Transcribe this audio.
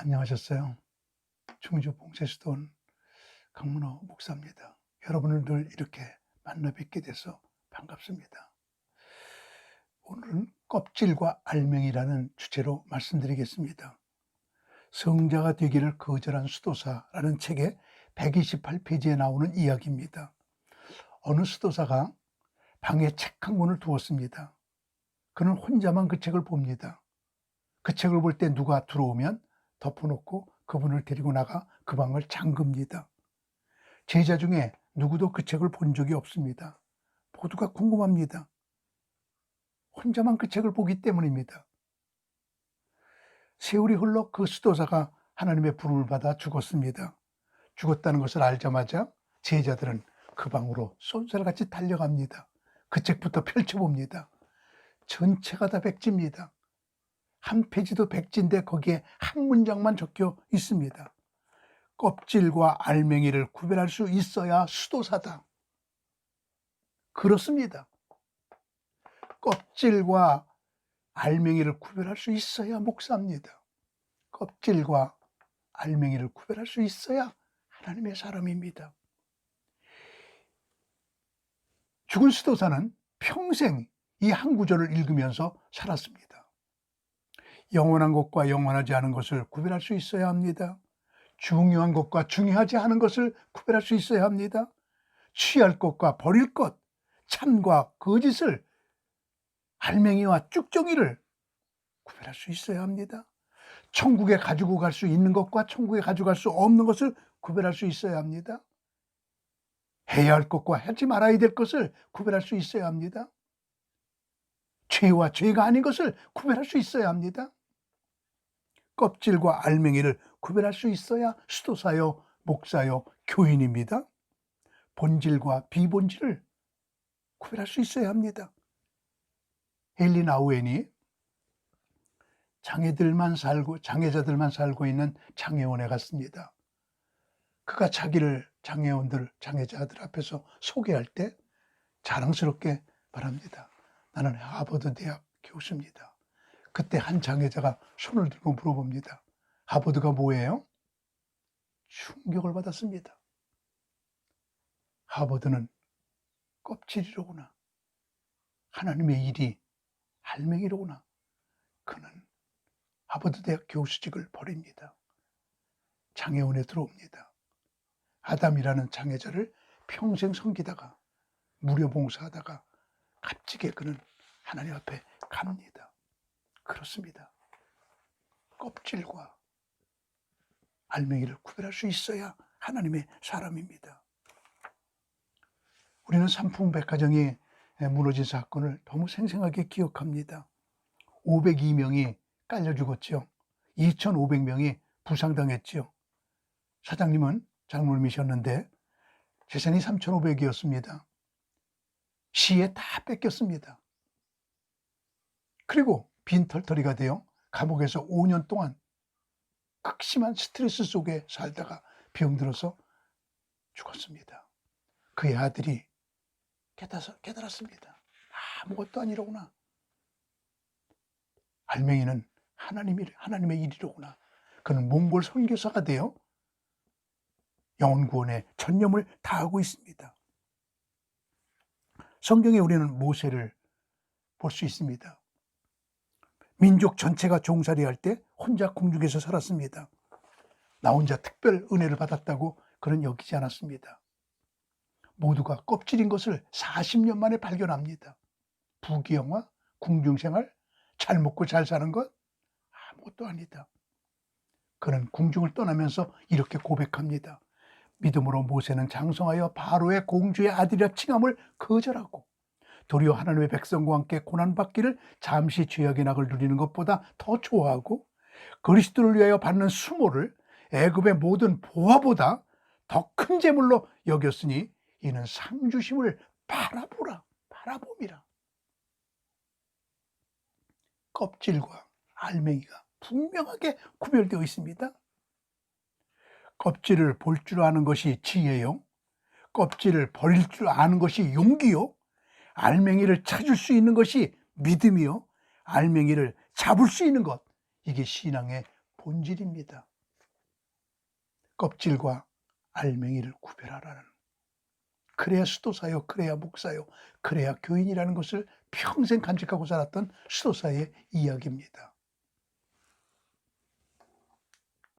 안녕하셨어요. 충주 봉쇄수도원 강문호 목사입니다. 여러분을 늘 이렇게 만나 뵙게 돼서 반갑습니다. 오늘은 껍질과 알맹이라는 주제로 말씀드리겠습니다. 성자가 되기를 거절한 수도사라는 책의 128페이지에 나오는 이야기입니다. 어느 수도사가 방에 책 한 권을 두었습니다. 그는 혼자만 그 책을 봅니다. 그 책을 볼 때 누가 들어오면 덮어놓고 그분을 데리고 나가 그 방을 잠급니다. 제자 중에 누구도 그 책을 본 적이 없습니다. 모두가 궁금합니다. 혼자만 그 책을 보기 때문입니다. 세월이 흘러 그 수도사가 하나님의 부름을 받아 죽었습니다. 죽었다는 것을 알자마자 제자들은 그 방으로 쏜살같이 달려갑니다. 그 책부터 펼쳐봅니다. 전체가 다 백지입니다. 한 페이지도 백지인데 거기에 한 문장만 적혀 있습니다. 껍질과 알맹이를 구별할 수 있어야 수도사다. 그렇습니다. 껍질과 알맹이를 구별할 수 있어야 목사입니다. 껍질과 알맹이를 구별할 수 있어야 하나님의 사람입니다. 죽은 수도사는 평생 이 한 구절을 읽으면서 살았습니다. 영원한 것과 영원하지 않은 것을 구별할 수 있어야 합니다. 중요한 것과 중요하지 않은 것을 구별할 수 있어야 합니다. 취할 것과 버릴 것, 참과 거짓을 알맹이와 쭉정이를 구별할 수 있어야 합니다. 천국에 가지고 갈 수 있는 것과 천국에 가져갈 수 없는 것을 구별할 수 있어야 합니다. 해야 할 것과 하지 말아야 될 것을 구별할 수 있어야 합니다. 죄와 죄가 아닌 것을 구별할 수 있어야 합니다. 껍질과 알맹이를 구별할 수 있어야 수도사요, 목사요, 교인입니다. 본질과 비본질을 구별할 수 있어야 합니다. 헬린 아우엔이 장애들만 살고 장애자들만 살고 있는 장애원에 갔습니다. 그가 자기를 장애원들, 장애자들 앞에서 소개할 때 자랑스럽게 말합니다. 나는 하버드 대학 교수입니다. 그때 한 장애자가 손을 들고 물어봅니다. 하버드가 뭐예요? 충격을 받았습니다. 하버드는 껍질이로구나. 하나님의 일이 알맹이로구나. 그는 하버드 대학 교수직을 버립니다. 장애원에 들어옵니다. 아담이라는 장애자를 평생 섬기다가 무료 봉사하다가 값지게 그는 하나님 앞에 갑니다. 그렇습니다. 껍질과 알맹이를 구별할 수 있어야 하나님의 사람입니다. 우리는 삼풍백화점이 무너진 사건을 너무 생생하게 기억합니다. 502명이 깔려 죽었죠. 2,500명이 부상당했죠. 사장님은 장모님이셨는데 재산이 3,500이었습니다. 시에 다 뺏겼습니다. 그리고 빈털터리가 되어 감옥에서 5년 동안 극심한 스트레스 속에 살다가 병들어서 죽었습니다. 그의 아들이 깨달아서, 깨달았습니다. 아무것도 아니로구나. 알맹이는 하나님이, 하나님의 일이로구나. 그는 몽골 선교사가 되어 영혼 구원에 전념을 다하고 있습니다. 성경에 우리는 모세를 볼 수 있습니다. 민족 전체가 종살이 할 때 혼자 궁중에서 살았습니다. 나 혼자 특별 은혜를 받았다고 그는 여기지 않았습니다. 모두가 껍질인 것을 40년 만에 발견합니다. 부귀영화, 궁중생활, 잘 먹고 잘 사는 것 아무것도 아니다. 그는 궁중을 떠나면서 이렇게 고백합니다. 믿음으로 모세는 장성하여 바로의 공주의 아들이라 칭함을 거절하고 도리어 하나님의 백성과 함께 고난받기를 잠시 죄악의 낙을 누리는 것보다 더 좋아하고 그리스도를 위하여 받는 수모를 애굽의 모든 보화보다 더 큰 재물로 여겼으니 이는 상 주심을 바라보라 바라봄이라 껍질과 알맹이가 분명하게 구별되어 있습니다. 껍질을 볼 줄 아는 것이 지혜요. 껍질을 버릴 줄 아는 것이 용기요. 알맹이를 찾을 수 있는 것이 믿음이요. 알맹이를 잡을 수 있는 것. 이게 신앙의 본질입니다. 껍질과 알맹이를 구별하라는. 그래야 수도사요, 그래야 목사요, 그래야 교인이라는 것을 평생 간직하고 살았던 수도사의 이야기입니다.